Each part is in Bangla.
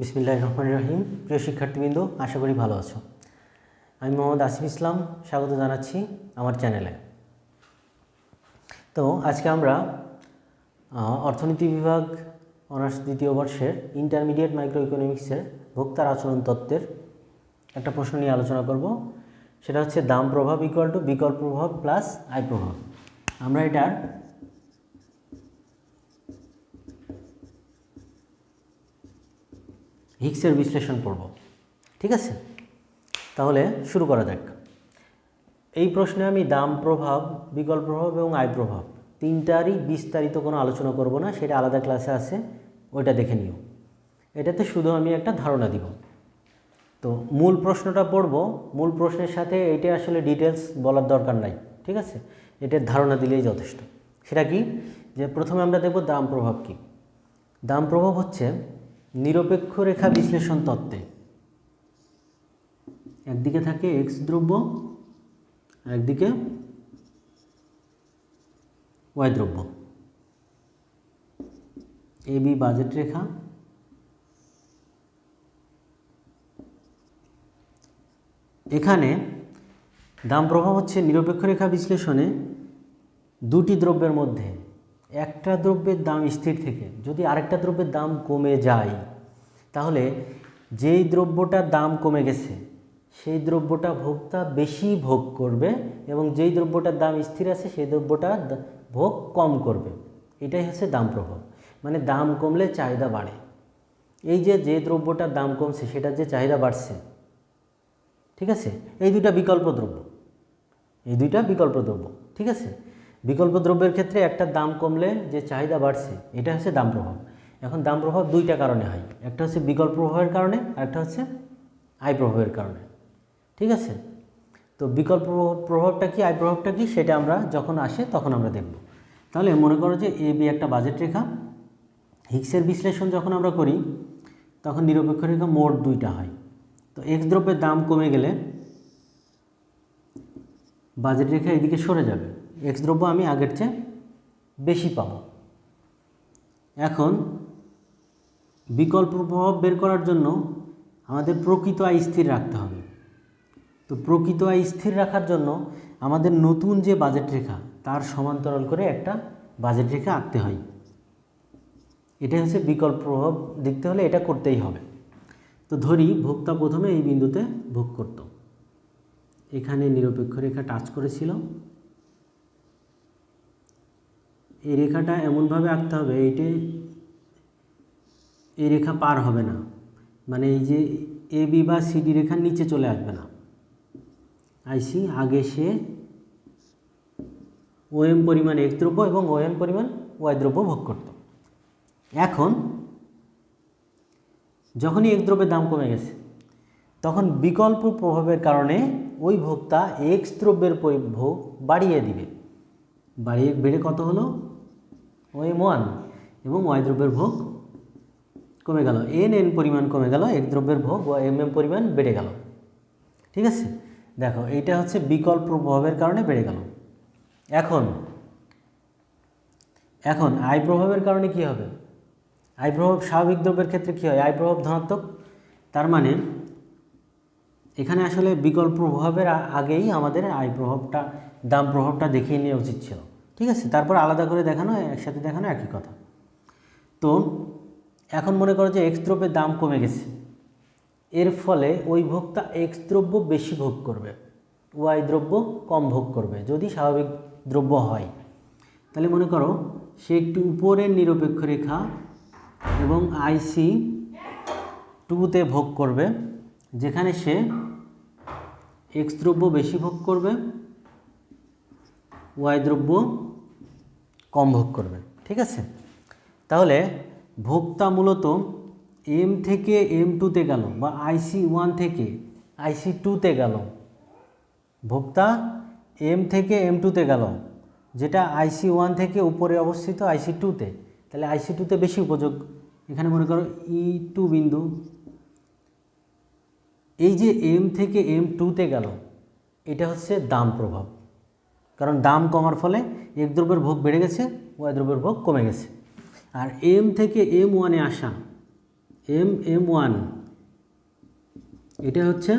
বিসমিল্লাহ রহমান রহিম। প্রিয় শিক্ষার্থীবৃন্দ, আশা করি ভালো আছো। আমি মোহাম্মদ আসিফ ইসলাম, স্বাগত জানাচ্ছি আমার চ্যানেলে। তো আজকে আমরা অর্থনীতি বিভাগ অনার্স দ্বিতীয় বর্ষের ইন্টারমিডিয়েট মাইক্রো ইকোনমিক্সের ভোক্তার আচরণ তত্ত্বের একটা প্রশ্ন নিয়ে আলোচনা করব। সেটা হচ্ছে দাম প্রভাব ইকুয়াল টু বিকল্প প্রভাব প্লাস আয় প্রভাব। আমরা এটার হিক্সের বিশ্লেষণ পড়ব। ঠিক আছে? তাহলে শুরু করা যাক। এই প্রশ্নে আমি দাম প্রভাব, বিকল্প প্রভাব এবং আয় প্রভাব তিনটারই বিস্তারিত কোনো আলোচনা করব না, সেটা আলাদা ক্লাসে আছে, ওইটা দেখে নিও। এটাতে শুধু আমি একটা ধারণা দিব। তো মূল প্রশ্নটা পড়ব, মূল প্রশ্নের সাথে এইটা আসলে ডিটেলস বলার দরকার নাই, ঠিক আছে? এটার ধারণা দিলেই যথেষ্ট। সেটা কি? যে প্রথমে আমরা দেখব দাম প্রভাব কী। দাম প্রভাব হচ্ছে নিরপেক্ষ রেখা বিশ্লেষণ তত্ত্বে। একদিকে থাকে এক্স দ্রব্য একদিকে ওয়াই দ্রব্য এ বি বাজেট রেখা। এখানে দাম প্রভাব হচ্ছে নিরপেক্ষ রেখা বিশ্লেষণে দুটি দ্রব্যের মধ্যে। একটা দ্রব্যের দাম স্থির থেকে, যদি আরেকটা দ্রব্যের দাম কমে যায়, তাহলে যেই দ্রব্যটার দাম কমে গেছে, সেই দ্রব্যটা ভোক্তা বেশি ভোগ করবে এবং যেই দ্রব্যটার দাম স্থির আছে, সেই দ্রব্যটা ভোগ কম করবে। এটাই হচ্ছে দাম প্রভাব। মানে দাম কমলে চাহিদা বাড়ে। এই যে যে দ্রব্যটার দাম কমছে সেটার যে চাহিদা বাড়ছে, ঠিক আছে? এই দুইটা বিকল্প দ্রব্য। এই দুইটা বিকল্প দ্রব্য, ঠিক আছে? বিকল্প দ্রব্যের ক্ষেত্রে একটা দাম কমলে যে চাহিদা বাড়ছে, এটা হচ্ছে দাম প্রভাব এখন দাম প্রভাব দুইটা কারণে হয়। একটা হচ্ছে বিকল্প প্রভাবের কারণে, আর একটা হচ্ছে আয় প্রভাবের কারণে। ঠিক আছে? তো বিকল্প প্রভাবটা কি, আয় প্রভাবটা কি, সেটা আমরা যখন আসে তখন আমরা দেখব। তাহলে মনে করো যে এ, বি একটা বাজেট রেখা। হিক্সের বিশ্লেষণ যখন আমরা করি, তখন নিরপেক্ষ রেখা মোট দুইটা হয়। তো এক্স দ্রব্যের দাম কমে গেলে বাজেট রেখা এদিকে সরে যাবে। এক্স দ্রব্য আমি আগের চেয়ে বেশি পাবো। এখন বিকল্প প্রভাব বের করার জন্য আমাদের প্রকৃত আয় স্থির রাখতে হবে। তো প্রকৃত আয় স্থির রাখার জন্য আমাদের নতুন যে বাজেট রেখা, তার সমান্তরাল করে একটা বাজেট রেখা আঁকতে হয়। এটা হচ্ছে বিকল্প প্রভাব, দেখতে হলে এটা করতেই হবে। তো ধরি ভোক্তা প্রথমে এই বিন্দুতে ভোগ করত। এখানে নিরপেক্ষ রেখা টাচ করেছিল। এই রেখাটা এমনভাবে আঁকতে হবে, এইটে এই রেখা পার হবে না। মানে এই যে এ, বি বা সিডি রেখার নিচে চলে আসবে না। আইসি আগে সে ওএম পরিমাণ এক দ্রব্য এবং ওএম পরিমাণ ওয়াই দ্রব্য ভোগ করত। এখন যখনই এক দ্রব্যের দাম কমে গেছে, তখন বিকল্প প্রভাবের কারণে ওই ভোক্তা এক্স দ্রব্যের ভোগ বাড়িয়ে দিবে। বাড়িয়ে, বেড়ে কত হলো? ওএম ওয়ান এবং ওয়াই দ্রব্যের ভোগ কমে গেল। এন এন পরিমাণ কমে গেল এক দ্রব্যের ভোগ ও এম এম পরিমাণ বেড়ে গেল। ঠিক আছে? দেখো, এইটা হচ্ছে বিকল্প প্রভাবের কারণে বেড়ে গেল। এখন এখন আয় প্রভাবের কারণে কি হবে? আয় প্রভাব স্বাভাবিক দ্রব্যের ক্ষেত্রে কী হয়? আয় প্রভাব ধনাত্মক। তার মানে এখানে আসলে বিকল্প প্রভাবের আগেই আমাদের আয় প্রভাবটা, দাম প্রভাবটা দেখিয়ে নেওয়া উচিত ছিল। ঠিক আছে? তারপর আলাদা করে দেখানো, একসাথে দেখানো, একই কথা। তো এখন মনে করো যে এক্স দ্রব্যের দাম কমে গেছে। এর ফলে ওই ভোক্তা এক্স দ্রব্য বেশি ভোগ করবে ওয়াই দ্রব্য কম ভোগ করবে, যদি স্বাভাবিক দ্রব্য হয়। তাহলে মনে করো, সে একটি উপরের নিরপেক্ষ রেখা এবং আইসি টুতে ভোগ করবে, যেখানে সে এক্স দ্রব্য বেশি ভোগ করবে ওয়াই দ্রব্য কম ভোগ করবে, ঠিক আছে? তাহলে ভোক্তা মূলত এম থেকে এম টুতে গেল বা আইসি ওয়ান থেকে আইসি টুতে গেল। ভোক্তা এম থেকে এম টুতে গেল, যেটা আইসি ওয়ান থেকে উপরে অবস্থিত আইসি টুতে তাহলে আইসি টুতে বেশি উপযোগ। এখানে মনে করো ই টু বিন্দু। এই যে এম থেকে এম টুতে গেল, এটা হচ্ছে দাম প্রভাব। কারণ দাম কমার ফলে এক দ্রব্যের ভোগ বেড়ে গেছে, ওয়াই দ্রব্যের ভোগ কমে গেছে। আর এম থেকে এম ওয়ানে আসা এম এম ওয়ান এটা হচ্ছে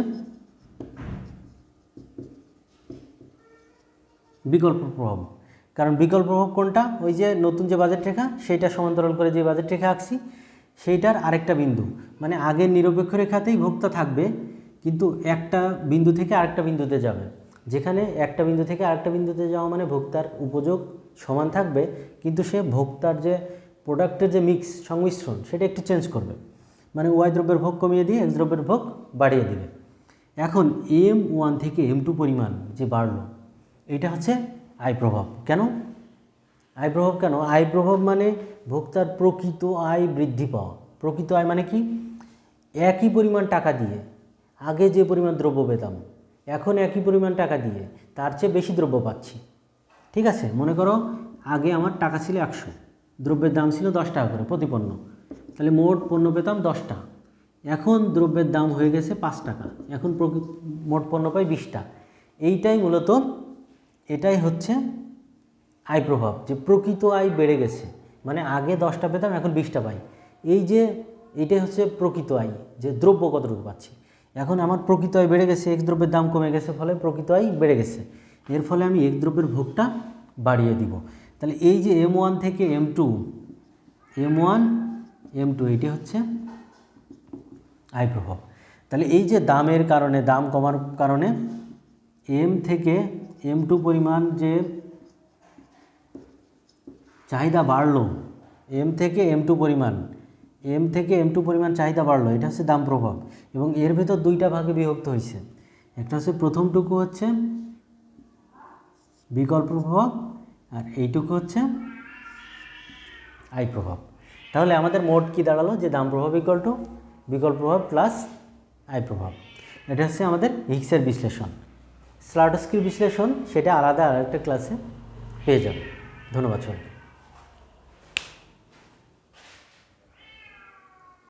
বিকল্প প্রভাব। কারণ বিকল্প প্রভাব কোনটা? ওই যে নতুন যে বাজেট রেখা, সেইটা সমান্তরাল করে যে বাজেট রেখা আঁকছি, সেইটার আরেকটা বিন্দু। মানে আগের নিরপেক্ষ রেখাতেই ভোক্তা থাকবে, কিন্তু একটা বিন্দু থেকে আরেকটা বিন্দুতে যাবে। যেখানে একটা বিন্দু থেকে আরেকটা বিন্দুতে যাওয়া মানে ভোক্তার উপযোগ সমান থাকবে, কিন্তু সে ভোক্তার যে প্রোডাক্টের যে মিক্স সংমিশ্রণ, সেটা একটু চেঞ্জ করবে। মানে ওয়াই দ্রব্যের ভোগ কমিয়ে দিয়ে এক্স দ্রব্যের ভোগ বাড়িয়ে দিবে। এখন এম ওয়ান থেকে এম টু পরিমাণ যে বাড়লো, এটা হচ্ছে আয় প্রভাব। কেন? আয় প্রভাব কেন? আয় প্রভাব মানে ভোক্তার প্রকৃত আয় বৃদ্ধি পাওয়া। প্রকৃত আয় মানে কি? একই পরিমাণ টাকা দিয়ে আগে যে পরিমাণ দ্রব্য পেতাম এখন একই পরিমাণ টাকা দিয়ে তার চেয়ে বেশি দ্রব্য পাচ্ছি। ঠিক আছে? মনে করো আগে আমার টাকা ছিল একশো, দ্রব্যের দাম ছিল দশ টাকা করে প্রতি পণ্য তাহলে মোট পণ্য পেতাম দশটা এখন দ্রব্যের দাম হয়ে গেছে পাঁচ টাকা। এখন মোট পণ্য পাই বিশটা এইটাই মূলত, এটাই হচ্ছে আয় প্রভাব, যে প্রকৃত আয় বেড়ে গেছে। মানে আগে দশটা পেতাম, এখন বিশটা পাই। এই যে, এটাই হচ্ছে প্রকৃত আয়, যে দ্রব্য কতটুকু পাচ্ছি। এখন আমার প্রকৃত আয় বেড়ে গেছে, এক দ্রব্যের দাম কমে গেছে, ফলে প্রকৃত আয় বেড়ে গেছে। এর ফলে আমি এক দ্রব্যের ভোগটা বাড়িয়ে দিব। তাহলে এই যে এম ওয়ান থেকে M two M one M two এটি হচ্ছে আয় প্রভাব তাহলে এই যে দামের কারণে, দাম কমার কারণে এম থেকে এম টু পরিমাণ যে চাহিদা বাড়লো এম থেকে এম টু পরিমাণ এম থেকে এম টু পরিমাণ চাহিদা বাড়লো, এটা হচ্ছে দাম প্রভাব এবং এর ভেতর দুইটা ভাগে বিভক্ত হয়েছে। একটা হচ্ছে প্রথমটুকু হচ্ছে বিকল্প প্রভাব আর এইটুকু হচ্ছে আয় প্রভাব। তাহলে আমাদের মোট কি দাঁড়াল? যে দাম প্রভাব টু বিকল্প প্রভাব প্লাস আয় প্রভাব। এটা হচ্ছে আমাদের হিক্সের বিশ্লেষণ। স্লাটোস্কির বিশ্লেষণ, সেটা আলাদা আরেকটা ক্লাসে পেয়ে যাবে। ধন্যবাদ সবাইকে।